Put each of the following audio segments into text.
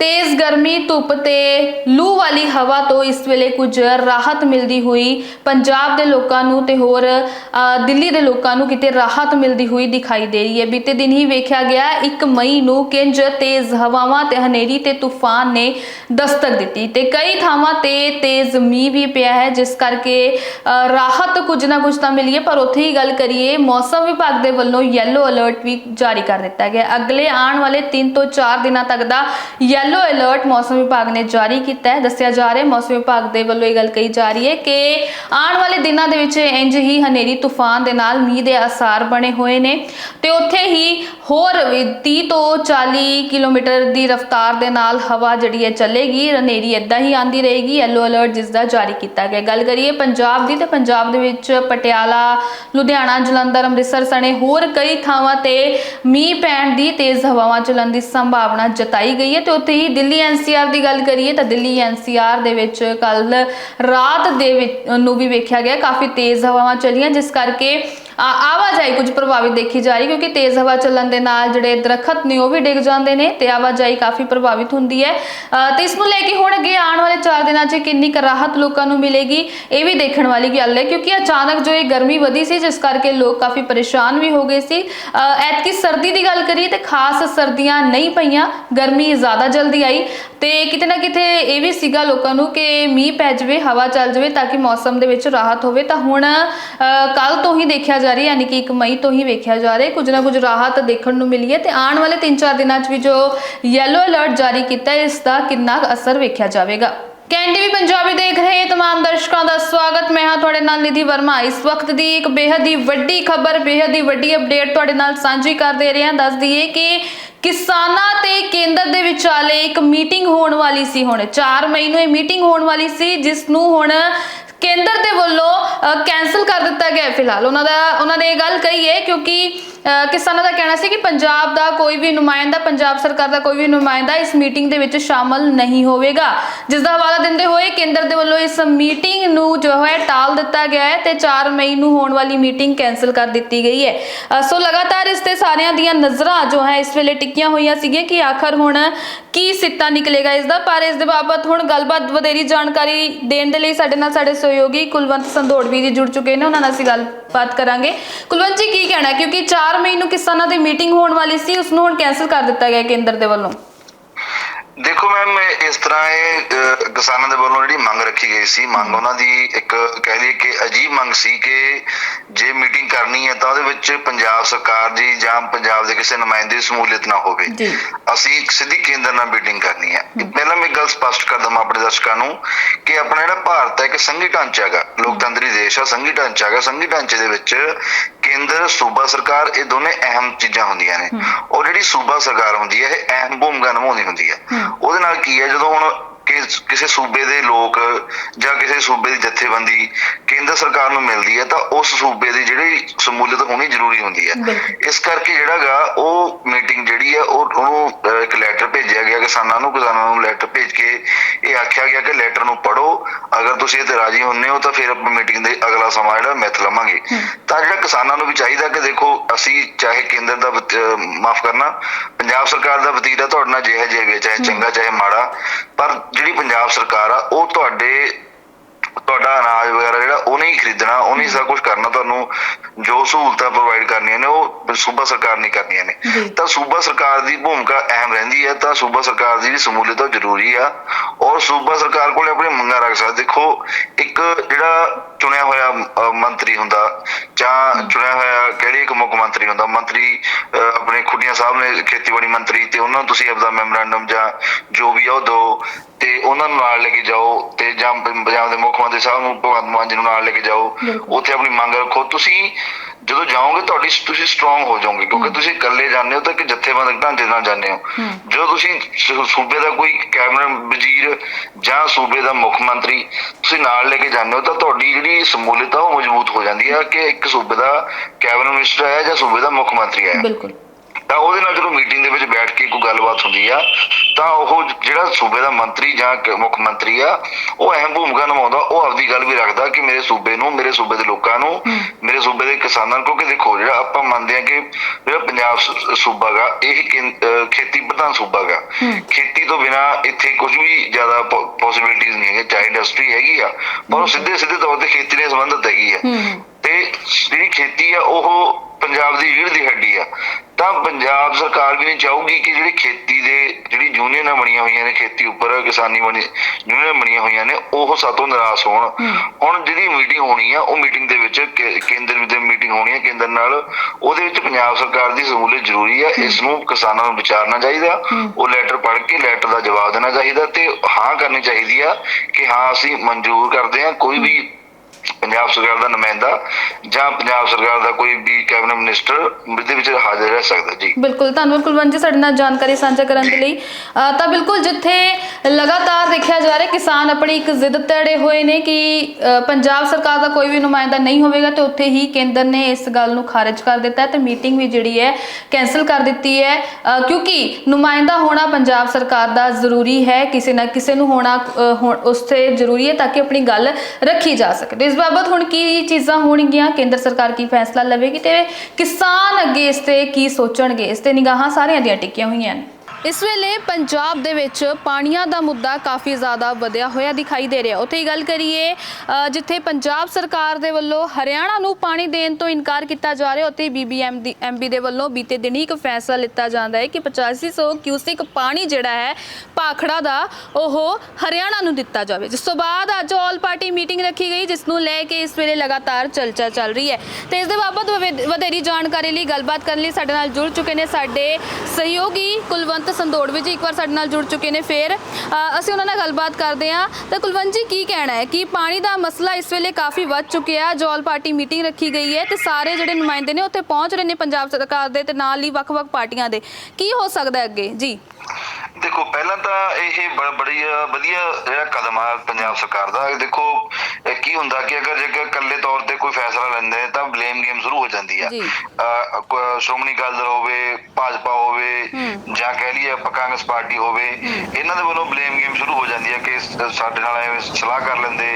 ਤੇਜ਼ ਗਰਮੀ, ਧੁੱਪ ਤੇ ਲੂ ਵਾਲੀ ਹਵਾ ਤੋਂ ਇਸ ਵੇਲੇ ਕੁਝ ਰਾਹਤ ਮਿਲਦੀ ਹੋਈ। ਪੰਜਾਬ ਦੇ ਲੋਕਾਂ ਨੂੰ ਤੇ ਹੋਰ ਦਿੱਲੀ ਦੇ ਲੋਕਾਂ ਨੂੰ ਕਿਤੇ ਰਾਹਤ ਮਿਲਦੀ ਹੋਈ ਦਿਖਾਈ ਦੇ ਰਹੀ ਹੈ। ਬੀਤੇ ਦਿਨ ਹੀ ਵੇਖਿਆ ਗਿਆ 1 ਮਈ ਨੂੰ ਕਿੰਜ ਤੇਜ਼ ਹਵਾਵਾਂ ਤੇ ਹਨੇਰੀ ਤੇ ਤੂਫਾਨ ਨੇ ਦਸਤਕ ਦਿੱਤੀ ਤੇ ਕਈ ਥਾਵਾਂ ਤੇ ਤੇਜ਼ ਮੀਂਹ ਵੀ ਪਿਆ ਹੈ, ਜਿਸ ਕਰਕੇ ਰਾਹਤ ਕੁਝ ਨਾ ਕੁਝ ਤਾਂ ਮਿਲੀ ਹੈ। ਪਰ ਉੱਥੇ ਹੀ ਗੱਲ ਕਰੀਏ, ਮੌਸਮ ਵਿਭਾਗ ਦੇ ਵੱਲੋਂ ਯੈਲੋ ਅਲਰਟ ਵੀ ਜਾਰੀ ਕਰ ਦਿੱਤਾ ਗਿਆ। ਅਗਲੇ ਆਉਣ ਵਾਲੇ 3 ਤੋਂ 4 ਦਿਨਾਂ ਤੱਕ ਦਾ ਯੈਲੋ ਅਲਰਟ ਅਲਰਟ ਮੌਸਮ ਵਿਭਾਗ ਨੇ ਜਾਰੀ ਕੀਤਾ ਹੈ। ਦੱਸਿਆ ਜਾ ਰਿਹਾ ਮੌਸਮ ਵਿਭਾਗ ਦੇ ਵੱਲੋਂ ਇਹ ਗੱਲ ਕਹੀ ਜਾ ਰਹੀ ਹੈ ਕਿ ਆਉਣ ਵਾਲੇ ਦਿਨਾਂ ਦੇ ਵਿੱਚ ਇੰਜ ਹੀ ਹਨੇਰੀ, ਤੂਫਾਨ ਦੇ ਨਾਲ ਮੀਂਹ ਦੇ ਅਸਾਰ ਬਣੇ ਹੋਏ ਨੇ ਤੇ ਉੱਥੇ ਹੀ ਹੋਰ ਵੀ 30 ਤੋਂ 40 ਕਿਲੋਮੀਟਰ ਦੀ ਰਫ਼ਤਾਰ ਦੇ ਨਾਲ ਹਵਾ ਜਿਹੜੀ ਹੈ ਚੱਲੇਗੀ, ਹਨੇਰੀ ਇਦਾਂ ਹੀ ਆਂਦੀ ਰਹੇਗੀ ਯੈਲੋ ਅਲਰਟ ਜਿਸ ਦਾ ਜਾਰੀ ਕੀਤਾ ਗਿਆ। ਗੱਲ ਕਰੀਏ ਪੰਜਾਬ ਦੀ ਤੇ ਪੰਜਾਬ ਦੇ ਵਿੱਚ ਪਟਿਆਲਾ, ਲੁਧਿਆਣਾ, ਜਲੰਧਰ, ਅੰਮ੍ਰਿਤਸਰ ਸਣੇ ਹੋਰ ਕਈ ਥਾਵਾਂ ਤੇ ਮੀਂਹ ਪੈਣ ਦੀ ਤੇਜ਼ ਹਵਾਵਾਂ ਚੱਲਣ ਦੀ ਸੰਭਾਵਨਾ ਜਤਾਈ ਗਈ ਹੈ ਤੇ ਉੱਥੇ ਹੀ ਦਿੱਲੀ ਐਨਸੀਆਰ ਦੀ ਗੱਲ ਕਰੀਏ ਤਾਂ ਦਿੱਲੀ ਐਨਸੀਆਰ ਦੇ ਵਿੱਚ ਕੱਲ ਰਾਤ ਦੇ ਨੂੰ ਵੀ ਵੇਖਿਆ ਗਿਆ। ਕਾਫੀ ਤੇਜ਼ ਹਵਾਵਾਂ ਚੱਲੀਆਂ, ਜਿਸ ਕਰਕੇ ਆਵਾਜਾਈ ਕੁਝ ਪ੍ਰਭਾਵਿਤ ਦੇਖੀ ਜਾ ਰਹੀ ਕਿਉਂਕਿ ਤੇਜ਼ ਹਵਾ ਚੱਲਣ ਦੇ ਨਾਲ ਜਿਹੜੇ ਦਰਖਤ ਨੇ ਉਹ ਵੀ ਡਿੱਗ ਜਾਂਦੇ ਨੇ ਤੇ ਆਵਾਜਾਈ ਕਾਫੀ ਪ੍ਰਭਾਵਿਤ ਹੁੰਦੀ ਹੈ। ਅ, ਤੇ ਇਸ ਨੂੰ ਲੈ ਕੇ ਹੁਣ ਅੱਗੇ ਆਉਣ ਵਾਲੇ 4 ਦਿਨਾਂ 'ਚ ਕਿੰਨੀ ਕੁ ਰਾਹਤ ਲੋਕਾਂ ਨੂੰ ਮਿਲੇਗੀ ਇਹ ਵੀ ਦੇਖਣ ਵਾਲੀ ਗੱਲ ਹੈ ਕਿਉਂਕਿ ਅਚਾਨਕ ਜੋ ਇਹ ਗਰਮੀ ਵਧੀ ਸੀ ਜਿਸ ਕਰਕੇ ਲੋਕ ਕਾਫੀ ਪਰੇਸ਼ਾਨ ਵੀ ਹੋ ਗਏ ਸੀ। ਐਤਕੀ ਸਰਦੀ ਦੀ ਗੱਲ ਕਰੀਏ ਤੇ ਖਾਸ ਸਰਦੀਆਂ ਨਹੀਂ ਪਈਆਂ ਗਰਮੀ ਜ਼ਿਆਦਾ ਜਲਦੀ ਆਈ ਤੇ ਕਿਤੇ ਨਾ ਕਿਤੇ ਇਹ ਵੀ ਸੀਗਾ ਲੋਕਾਂ ਨੂੰ ਕਿ ਮੀਂਹ ਪੈ ਜਾਵੇ ਹਵਾ ਚੱਲ ਜਾਵੇ ਤਾਂ ਕਿ ਮੌਸਮ ਦੇ ਵਿੱਚ ਰਾਹਤ ਹੋਵੇ। ਤਾਂ ਹੁਣ ਕੱਲ ਤੋਂ ਹੀ ਦੇਖਿਆ ਜਾ ਜਾ ਰਹੀ ਹੈ, ਯਾਨੀ ਕਿ 1 ਮਈ ਤੋਂ ਹੀ ਵੇਖਿਆ ਜਾ ਰਿਹਾ ਕੁਝ ਨਾ ਕੁਝ ਰਾਹਤ ਦੇਖਣ ਨੂੰ ਮਿਲੀ ਹੈ ਤੇ ਆਉਣ ਵਾਲੇ 3-4 ਦਿਨਾਂ 'ਚ ਵੀ ਜੋ ਯੈਲੋ ਅਲਰਟ ਜਾਰੀ ਕੀਤਾ ਹੈ, ਇਸ ਦਾ ਕਿੰਨਾ ਅਸਰ ਵੇਖਿਆ ਜਾਵੇਗਾ। ਕੈਂਟੀਵੀ ਪੰਜਾਬੀ ਦੇਖ ਰਹੇ तमाम ਦਰਸ਼ਕਾਂ ਦਾ ਸਵਾਗਤ। ਮੈਂ ਹਾਂ ਤੁਹਾਡੇ ਨਾਲ ਨਿਧੀ ਵਰਮਾ। ਇਸ ਵਕਤ ਦੀ ਇੱਕ ਬੇहद ਹੀ ਵੱਡੀ ਖਬਰ ਬੇहद ਹੀ ਵੱਡੀ ਅਪਡੇਟ ਤੁਹਾਡੇ ਨਾਲ ਸਾਂਝੀ ਕਰ ਦੇ ਰਹੇ ਹਾਂ। ਦੱਸ ਦਈਏ ਕਿ ਕਿਸਾਨਾਂ ਤੇ ਕੇਂਦਰ ਦੇ ਵਿਚਾਲੇ ਇੱਕ ਮੀਟਿੰਗ ਹੋਣ ਵਾਲੀ ਸੀ ਹੁਣ। 4 ਮਈ ਨੂੰ ਇਹ ਮੀਟਿੰਗ ਹੋਣ ਵਾਲੀ ਸੀ, ਜਿਸ ਨੂੰ ਹੁਣ ਕੇਂਦਰ ਦੇ ਵੱਲੋਂ ਕੈਨਸਲ ਕਰ ਦਿੱਤਾ ਗਿਆ ਹੈ ਫਿਲਹਾਲ। ਉਹਨਾਂ ਦਾ, ਉਹਨਾਂ ਨੇ ਇਹ ਗੱਲ ਕਹੀ ਹੈ ਕਿਉਂਕਿ ਕਿਸਾਨਾਂ ਦਾ ਕਹਿਣਾ ਸੀ ਕਿ ਪੰਜਾਬ ਦਾ ਕੋਈ ਵੀ ਨੁਮਾਇੰਦਾ, ਪੰਜਾਬ ਸਰਕਾਰ ਦਾ ਕੋਈ ਵੀ ਨੁਮਾਇੰਦਾ ਇਸ ਮੀਟਿੰਗ ਦੇ ਵਿੱਚ ਸ਼ਾਮਲ ਨਹੀਂ ਹੋਵੇਗਾ। ਜਿਸ ਦਾ ਹਵਾਲਾ ਦਿੰਦੇ ਹੋਏ ਕੇਂਦਰ ਦੇ ਵੱਲੋਂ ਇਸ ਮੀਟਿੰਗ ਨੂੰ ਜੋ ਹੈ ਟਾਲ ਦਿੱਤਾ ਗਿਆ ਹੈ ਤੇ 4 ਮਈ ਨੂੰ ਹੋਣ ਵਾਲੀ ਮੀਟਿੰਗ ਕੈਨਸਲ ਕਰ ਦਿੱਤੀ ਗਈ ਹੈ। ਸੋ ਲਗਾਤਾਰ ਇਸ ਤੇ ਸਾਰਿਆਂ ਦੀਆਂ ਨਜ਼ਰਾਂ ਜੋ ਹੈ ਇਸ ਵੇਲੇ ਟਿੱਕੀਆਂ ਹੋਈਆਂ ਸੀਗੀਆਂ ਕਿ ਆਖਰ ਹੁਣ ਕੀ ਸਿੱਟਾ ਨਿਕਲੇਗਾ ਇਸ ਦਾ। ਪਰ ਇਸ ਦੇ ਬਾਬਤ ਹੁਣ ਗੱਲਬਾਤ ਵਧੇਰੀ ਜਾਣਕਾਰੀ ਦੇਣ ਦੇ ਲਈ ਸਾਡੇ ਨਾਲ ਸਾਡੇ ਸਹਿਯੋਗੀ ਕੁਲਵੰਤ ਸੰਧੋੜਵੀ ਜੀ ਜੁੜ ਚੁੱਕੇ ਨੇ। ਉਹਨਾਂ ਨਾਲ ਅਸੀਂ ਬਾਤ ਕਰਾਂਗੇ। ਕੁਲਵੰਤ ਜੀ, ਕੀ ਕਹਿਣਾ? ਕਿਉਂਕਿ 4 ਮਈ ਨੂੰ ਕਿਸਾਨਾਂ ਦੀ ਮੀਟਿੰਗ ਹੋਣ ਵਾਲੀ ਸੀ, ਉਸ ਨੂੰ ਹੁਣ ਕੈਨਸਲ ਕਰ ਦਿੱਤਾ ਗਿਆ ਕੇਂਦਰ ਦੇ ਵੱਲੋਂ। ਦੇਖੋ ਮੈਮ, ਇਸ ਤਰ੍ਹਾਂ ਇਹ ਕਿਸਾਨਾਂ ਦੇ ਵੱਲੋਂ ਜਿਹੜੀ ਮੰਗ ਰੱਖੀ ਗਈ ਸੀ, ਮੰਗ ਉਹਨਾਂ ਦੀ ਇੱਕ ਕਹਿ ਲਈਏ ਕਿ ਅਜੀਬ ਮੰਗ ਸੀ ਕਿ ਜੇ ਮੀਟਿੰਗ ਕਰਨੀ ਹੈ ਤਾਂ ਉਹਦੇ ਵਿੱਚ ਪੰਜਾਬ ਸਰਕਾਰ ਦੀ ਜਾਂ ਪੰਜਾਬ ਦੇ ਕਿਸੇ ਨੁਮਾਇੰਦੇ ਦੀ ਸਮੂਲੀਅਤ ਨਾ ਹੋਵੇ। ਅਸੀਂ ਸਿੱਧੀ ਕੇਂਦਰ ਨਾਲ ਮੀਟਿੰਗ ਕਰਨੀ ਹੈ। ਪਹਿਲਾਂ ਮੈਂ ਗੱਲ ਸਪਸ਼ਟ ਕਰ ਦਵਾਂ ਆਪਣੇ ਦਰਸ਼ਕਾਂ ਨੂੰ ਕਿ ਆਪਣਾ ਜਿਹੜਾ ਭਾਰਤ ਹੈ ਇੱਕ ਸੰਘੀ ਢਾਂਚਾ ਹੈਗਾ। ਲੋਕਤੰਤਰੀ ਦੇਸ਼ ਆ ਸੰਘੀ ਢਾਂਚਾ ਹੈਗਾ। ਸੰਘੀ ਢਾਂਚੇ ਦੇ ਵਿੱਚ ਕੇਂਦਰ ਸੂਬਾ ਸਰਕਾਰ ਇਹ ਦੋਨੇ ਅਹਿਮ ਚੀਜ਼ਾਂ ਹੁੰਦੀਆਂ ਨੇ। ਔਰ ਜਿਹੜੀ ਸੂਬਾ ਸਰਕਾਰ ਹੁੰਦੀ ਹੈ ਇਹ ਅਹਿਮ ਭੂਮਿਕਾ ਨਿਭਾਉਂਦੀ ਹੁੰਦੀ ਹੈ। ਉਹਦੇ ਨਾਲ ਕੀ ਹੈ? ਜਦੋਂ ਹੁਣ ਕਿ ਕਿਸੇ ਸੂਬੇ ਦੇ ਲੋਕ ਜਾਂ ਕਿਸੇ ਸੂਬੇ ਦੀ ਜਥੇਬੰਦੀ ਕੇਂਦਰ ਸਰਕਾਰ ਨੂੰ ਮਿਲਦੀ ਹੈ ਤਾਂ ਉਸ ਸੂਬੇ ਦੀ ਜਿਹੜੀ ਸਮੂਲੀਅਤ ਹੋਣੀ ਜ਼ਰੂਰੀ ਹੁੰਦੀ ਹੈ। ਇਸ ਕਰਕੇ ਜਿਹੜਾਗਾ ਉਹ ਮੀਟਿੰਗ ਜਿਹੜੀ ਹੈ ਉਹ ਉਹਨੂੰ ਇੱਕ ਲੈਟਰ ਭੇਜਿਆ ਗਿਆ ਕਿਸਾਨਾਂ ਨੂੰ ਕਿਸਾਨਾਂ ਨੂੰ ਲੈਟਰ ਭੇਜ ਕੇ ਇਹ ਆਖਿਆ ਗਿਆ ਕਿ ਲੈਟਰ ਨੂੰ ਪੜੋ ਅਗਰ ਤੁਸੀਂ ਇਹ ਤੇ ਰਾਜੀ ਹੁੰਨੇ ਹੋ ਤਾਂ ਫਿਰ ਆਪਾਂ ਮੀਟਿੰਗ ਦੇ ਅਗਲਾ ਸਮਾਂ ਜਿਹੜਾ ਮਿੱਥ ਲਵਾਂਗੇ। ਤਾਂ ਜਿਹੜਾ ਕਿਸਾਨਾਂ ਨੂੰ ਵੀ ਚਾਹੀਦਾ ਕਿ ਦੇਖੋ ਅਸੀਂ ਚਾਹੇ ਕੇਂਦਰ ਦਾ ਮਾਫ ਕਰਨਾ ਪੰਜਾਬ ਸਰਕਾਰ ਦਾ ਵਤੀਰਾ ਤੁਹਾਡੇ ਨਾਲ ਜਿਹੇ ਜਿਹੇ ਚਾਹੇ ਚੰਗਾ ਚਾਹੇ ਮਾੜਾ ਪਰ ਜਿਹੜੀ ਪੰਜਾਬ ਸਰਕਾਰ ਆ ਉਹ ਤੁਹਾਡੇ ਤੁਹਾਡਾ ਅਨਾਜ ਵਗੈਰਾ ਜਿਹੜਾ ਉਹ ਨਹੀਂ ਖਰੀਦਣਾ ਉਹ ਨਹੀਂ ਸਭ ਕੁਝ ਕਰਨਾ ਤੁਹਾਨੂੰ ਜੋ ਸਹੂਲਤਾਂ ਪ੍ਰੋਵਾਈਡ ਕਰਨੀਆਂ ਨੇ ਉਹ ਸੂਬਾ ਸਰਕਾਰ ਨਹੀਂ ਕਰਨੀਆਂ ਨੇ। ਤਾਂ ਸੂਬਾ ਸਰਕਾਰ ਦੀ ਭੂਮਿਕਾ ਅਹਿਮ ਰਹਿੰਦੀ ਹੈ ਤਾਂ ਸੂਬਾ ਸਰਕਾਰ ਦੀ ਵੀ ਸਮੂਲੀਅਤ ਜ਼ਰੂਰੀ ਆ। ਔਰ ਸੂਬਾ ਸਰਕਾਰ ਕੋਲੇ ਆਪਣੀ ਮੰਗਾਂ ਰੱਖ ਸਕਦੀ। ਦੇਖੋ ਇੱਕ ਜਿਹੜਾ ਚੁਣਿਆ ਹੋਇਆ ਮੰਤਰੀ ਹੁੰਦਾ ਜਾਂ ਚੁਣਿਆ ਹੋਇਆ ਕਿਹੜੀ ਮੰਤਰੀ ਹੁੰਦਾ। ਮੰਤਰੀ ਆਪਣੇ ਖੁੱਡੀਆਂ ਸਾਹਿਬ ਨੇ ਖੇਤੀਬਾੜੀ ਮੰਤਰੀ ਤੇ ਉਹਨਾਂ ਨੂੰ ਤੁਸੀਂ ਆਪਦਾ ਮੈਮੋਰੈਂਡਮ ਜਾਂ ਜੋ ਵੀ ਆ ਉਹ ਦਿਓ ਤੇ ਉਹਨਾਂ ਨੂੰ ਨਾਲ ਲੈ ਕੇ ਜਾਓ ਤੇ ਜਾਂ ਪੰਜਾਬ ਦੇ ਮੁੱਖ ਮੰਤਰੀ ਸਾਹਿਬ ਨੂੰ ਭਗਵੰਤ ਮਾਨ ਜੀ ਨੂੰ ਨਾਲ ਲੈ ਕੇ ਜਾਓ। ਉੱਥੇ ਆਪਣੀ ਮੰਗ ਰੱਖੋ। ਤੁਸੀਂ ਜਦੋਂ ਜਾਓਗੇ ਤੁਹਾਡੀ ਤੁਸੀਂ ਸਟਰੋਂਗ ਹੋ ਜਾਓਗੇ ਕਿਉਂਕਿ ਤੁਸੀਂ ਇਕੱਲੇ ਜਾਂਦੇ ਹੋ ਤਾਂ ਇੱਕ ਜਥੇਬੰਦਕ ਢਾਂਚੇ ਨਾਲ ਜਾਂਦੇ ਹੋ। ਜਦੋਂ ਤੁਸੀਂ ਸੂਬੇ ਦਾ ਕੋਈ ਕੈਬਨਿਟ ਵਜ਼ੀਰ ਜਾਂ ਸੂਬੇ ਦਾ ਮੁੱਖ ਮੰਤਰੀ ਤੁਸੀਂ ਨਾਲ ਲੈ ਕੇ ਜਾਂਦੇ ਹੋ ਤਾਂ ਤੁਹਾਡੀ ਜਿਹੜੀ ਸਮੂਲੀਅਤ ਆ ਉਹ ਮਜ਼ਬੂਤ ਹੋ ਜਾਂਦੀ ਹੈ ਕਿ ਇੱਕ ਸੂਬੇ ਦਾ ਕੈਬਨਿਟ ਮਿਨਿਸਟਰ ਹੈ ਜਾਂ ਸੂਬੇ ਦਾ ਮੁੱਖ ਮੰਤਰੀ ਹੈ ਬਿਲਕੁਲ। ਤਾਂ ਉਹਦੇ ਨਾਲ ਜਦੋਂ ਮੀਟਿੰਗ ਦੇ ਵਿੱਚ ਬੈਠ ਕੇ ਕੋਈ ਗੱਲਬਾਤ ਹੁੰਦੀ ਆ ਤਾਂ ਉਹ ਜਿਹੜਾ ਸੂਬੇ ਦਾ ਮੰਤਰੀ ਜਾਂ ਮੁੱਖ ਮੰਤਰੀ ਆ ਉਹ ਅਹਿਮ ਭੂਮਿਕਾ ਨਿਭਾਉਂਦਾ ਉਹ ਆਪਦੀ ਗੱਲ ਵੀ ਰੱਖਦਾ ਕਿ ਮੇਰੇ ਸੂਬੇ ਨੂੰ ਮੇਰੇ ਸੂਬੇ ਦੇ ਲੋਕਾਂ ਨੂੰ ਮੇਰੇ ਸੂਬੇ ਦੇ ਕਿਸਾਨਾਂ ਨੂੰ ਕਿਉਂਕਿ ਦੇਖੋ ਜਿਹੜਾ ਆਪਾਂ ਮੰਨਦੇ ਹਾਂ ਕਿ ਜਿਹੜਾ ਪੰਜਾਬ ਸੂਬਾ ਗਾ ਇਹ ਖੇਤੀ ਪ੍ਰਧਾਨ ਸੂਬਾ ਗਾ। ਖੇਤੀ ਤੋਂ ਬਿਨਾ ਇੱਥੇ ਕੁਝ ਵੀ ਜ਼ਿਆਦਾ ਪੋਸਿਬਿਲਿਟੀਜ਼ ਨਹੀਂ ਹੈਗੇ ਚਾਹੇ ਇੰਡਸਟਰੀ ਹੈਗੀ ਆ ਪਰ ਉਹ ਸਿੱਧੇ ਸਿੱਧੇ ਤੌਰ ਤੇ ਖੇਤੀ ਨਾਲ ਸੰਬੰਧਿਤ ਹੈਗੀ ਆ। ਤੇ ਜਿਹੜੀ ਖੇਤੀ ਆ ਉਹ ਪੰਜਾਬ ਦੀ ਰੀੜ੍ਹ ਦੀ ਹੱਡੀ ਆ। ਤਾਂ ਪੰਜਾਬ ਸਰਕਾਰ ਵੀ ਨਹੀਂ ਚਾਹੂਗੀ ਕਿ ਜਿਹੜੀ ਖੇਤੀ ਦੇ ਜਿਹੜੀ ਯੂਨੀਅਨਾਂ ਬਣੀਆਂ ਹੋਈਆਂ ਨੇ ਖੇਤੀ ਉੱਪਰ ਕਿਸਾਨੀ ਬਣੀ ਯੂਨੀਅਨਾਂ ਬਣੀਆਂ ਹੋਈਆਂ ਨੇ ਉਹ ਸਾਤੋਂ ਨਿਰਾਸ਼ ਹੋਣ। ਹੁਣ ਜਿਹੜੀ ਮੀਟਿੰਗ ਹੋਣੀ ਆ ਉਹ ਮੀਟਿੰਗ ਦੇ ਵਿੱਚ ਕੇਂਦਰ ਦੇ ਮੀਟਿੰਗ ਹੋਣੀ ਆ ਕੇਂਦਰ ਨਾਲ ਉਹਦੇ ਵਿੱਚ ਪੰਜਾਬ ਸਰਕਾਰ ਦੀ ਸ਼ਮੂਲੀਅਤ ਜ਼ਰੂਰੀ ਆ। ਇਸ ਨੂੰ ਕਿਸਾਨਾਂ ਨੂੰ ਵਿਚਾਰਨਾ ਚਾਹੀਦਾ। ਉਹ ਲੈਟਰ ਪੜ੍ਹ ਕੇ ਲੈਟਰ ਦਾ ਜਵਾਬ ਦੇਣਾ ਚਾਹੀਦਾ ਤੇ ਹਾਂ ਕਰਨੀ ਚਾਹੀਦੀ ਆ ਕਿ ਹਾਂ ਅਸੀਂ ਮਨਜ਼ੂਰ ਕਰਦੇ ਹਾਂ ਕੋਈ ਵੀ ਪੰਜਾਬ ਸਰਕਾਰ ਦਾ ਨੁਮਾਇੰਦਾ ਜਾਂ ਪੰਜਾਬ ਸਰਕਾਰ ਦਾ ਕੋਈ ਵੀ ਕੈਬਨਿਟ ਮਿਨਿਸਟਰ ਇਹਦੇ ਵਿੱਚ ਹਾਜ਼ਰ ਰਹਿ ਸਕਦਾ, ਜੀ। ਬਿਲਕੁਲ ਧੰਨਵਾਦ ਕੁਲਵੰਤ ਜੀ, ਸਾਡੇ ਨਾਲ ਜਾਣਕਾਰੀ ਸਾਂਝਾ ਕਰਨ ਦੇ ਲਈ। ਤਾਂ ਬਿਲਕੁਲ ਜਿੱਥੇ ਲਗਾਤਾਰ ਦੇਖਿਆ ਜਾ ਰਿਹਾ ਕਿਸਾਨ ਆਪਣੀ ਇੱਕ ਜ਼ਿੱਦ ਤੇ ਹੋਏ ਨੇ ਕਿ ਪੰਜਾਬ ਸਰਕਾਰ ਦਾ ਕੋਈ ਵੀ ਨੁਮਾਇੰਦਾ ਨਹੀਂ ਹੋਵੇਗਾ ਤੇ ਉੱਥੇ ਹੀ ਕੇਂਦਰ ਨੇ ਇਸ ਗੱਲ ਨੂੰ ਖਾਰਜ ਕਰ ਦਿੱਤਾ ਤੇ ਮੀਟਿੰਗ ਵੀ ਜਿਹੜੀ ਹੈ ਕੈਨਸਲ ਕਰ ਦਿੱਤੀ ਹੈ। ਕਿਉਂਕਿ ਨੁਮਾਇੰਦਾ ਹੋਣਾ ਪੰਜਾਬ ਸਰਕਾਰ ਦਾ ਜ਼ਰੂਰੀ ਹੈ, ਕਿਸੇ ਨਾ ਕਿਸੇ ਨੂੰ ਹੋਣਾ ਉਸ ਤੇ ਜ਼ਰੂਰੀ ਹੈ ਤਾਂ ਕਿ ਆਪਣੀ ਗੱਲ ਰੱਖੀ ਜਾ ਸਕੇ। ਇਸ ਇਸ ਬਾਬਤ ਹੁਣ ਕੀ ਚੀਜ਼ਾਂ ਹੋਣਗੀਆਂ? ਕੇਂਦਰ ਸਰਕਾਰ ਕੀ ਫੈਸਲਾ ਲਵੇਗੀ? ਤੇ ਕਿਸਾਨ ਅੱਗੇ ਇਸ ਤੇ ਕੀ ਸੋਚਣਗੇ? ਇਸ ਤੇ ਨਿਗਾਹਾਂ ਸਾਰਿਆਂ ਦੀਆਂ ਟਿਕੀਆਂ ਹੋਈਆਂ ਨੇ। ਇਸ ਵੇਲੇ ਪੰਜਾਬ ਦੇ ਵਿੱਚ ਪਾਣੀਆਂ ਦਾ ਮੁੱਦਾ ਕਾਫੀ ਜ਼ਿਆਦਾ ਵਧਿਆ ਹੋਇਆ ਦਿਖਾਈ ਦੇ ਰਿਹਾ। ਉੱਥੇ ਹੀ ਗੱਲ ਕਰੀਏ ਜਿੱਥੇ ਪੰਜਾਬ ਸਰਕਾਰ ਦੇ ਵੱਲੋਂ ਹਰਿਆਣਾ ਨੂੰ ਪਾਣੀ ਦੇਣ ਤੋਂ ਇਨਕਾਰ ਕੀਤਾ ਜਾ ਰਿਹਾ, ਉੱਥੇ ਬੀਬੀਐਮ ਦੀ ਐਮਬੀ ਦੇ ਵੱਲੋਂ ਬੀਤੇ ਦਿਨ ਹੀ ਇੱਕ ਫੈਸਲਾ ਲਿੱਤਾ ਜਾਂਦਾ ਹੈ ਕਿ 8500 ਕਿਊਸਿਕ ਪਾਣੀ ਜਿਹੜਾ ਹੈ ਭਾਖੜਾ ਦਾ ਉਹ ਹਰਿਆਣਾ ਨੂੰ ਦਿੱਤਾ ਜਾਵੇ। ਜਿਸ ਤੋਂ ਬਾਅਦ ਅੱਜ ਆਲ ਪਾਰਟੀ ਮੀਟਿੰਗ ਰੱਖੀ ਗਈ, ਜਿਸ ਨੂੰ ਲੈ ਕੇ ਇਸ ਵੇਲੇ ਲਗਾਤਾਰ ਚਰਚਾ ਚੱਲ ਰਹੀ ਹੈ। ਤੇ ਇਸ ਦੇ ਬਾਬਤ ਵਵੇ- ਵਧੇਰੀ ਜਾਣਕਾਰੀ ਲਈ, ਗੱਲਬਾਤ ਕਰਨ ਲਈ ਸਾਡੇ ਨਾਲ ਜੁੜ ਚੁੱਕੇ ਨੇ ਸਾਡੇ ਸਹਿਯੋਗੀ ਕੁਲਵੰਤ ਸੰਦੋੜਵੀ ਜੀ ਇੱਕ ਵਾਰ ਸਾਡੇ ਨਾਲ ਜੁੜ ਚੁੱਕੇ ਨੇ ਫੇਰ। ਅਸੀਂ ਉਹਨਾਂ ਨਾਲ ਗੱਲਬਾਤ ਕਰਦੇ ਹਾਂ। ਤਾਂ ਕੁਲਵੰਤ ਜੀ ਕੀ ਕਹਿਣਾ ਹੈ? ਕਿ ਪਾਣੀ ਦਾ ਮਸਲਾ ਇਸ ਵੇਲੇ ਕਾਫੀ ਵੱਧ ਚੁੱਕਿਆ ਜੋ ਆਲ ਪਾਰਟੀ ਮੀਟਿੰਗ ਰੱਖੀ ਗਈ ਹੈ ਤੇ ਸਾਰੇ ਜਿਹੜੇ ਨੁਮਾਇੰਦੇ ਨੇ ਉੱਥੇ ਪਹੁੰਚ ਰਹੇ ਨੇ ਪੰਜਾਬ ਸਰਕਾਰ ਦੇ ਤੇ ਨਾਲ ਹੀ ਵੱਖ-ਵੱਖ ਪਾਰਟੀਆਂ ਦੇ। ਕੀ ਹੋ ਸਕਦਾ ਹੈ ਅੱਗੇ? ਜੀ। ਦੇਖੋ ਪਹਿਲਾਂ ਤਾਂ ਇਹ ਬੜੀ ਵਧੀਆ ਜਿਹੜਾ ਕਦਮ ਆ ਪੰਜਾਬ ਸਰਕਾਰ ਦਾ। ਦੇਖੋ ਇਹ ਕੀ ਹੁੰਦਾ ਕਿ ਅਗਰ ਜੇਕਰ ਇਕੱਲੇ ਤੌਰ ਤੇ ਕੋਈ ਫੈਸਲਾ ਲੈਂਦੇ ਤਾਂ ਬਲੇਮ ਗੇਮ ਸ਼ੁਰੂ ਹੋ ਜਾਂਦੀ ਆ। ਸ਼੍ਰੋਮਣੀ ਅਕਾਲੀ ਦਲ ਹੋਵੇ ਭਾਜਪਾ ਹੋਵੇ। ਜਾਂ ਕਹਿ ਲਈਏ ਆਪਾਂ ਕਾਂਗਰਸ ਪਾਰਟੀ ਹੋਵੇ ਇਹਨਾਂ ਦੇ ਵੱਲੋਂ ਬਲੇਮ ਗੇਮ ਸ਼ੁਰੂ ਹੋ ਜਾਂਦੀ ਹੈ ਕਿ ਸਾਡੇ ਨਾਲ ਐਵੇਂ ਸਲਾਹ ਕਰ ਲੈਂਦੇ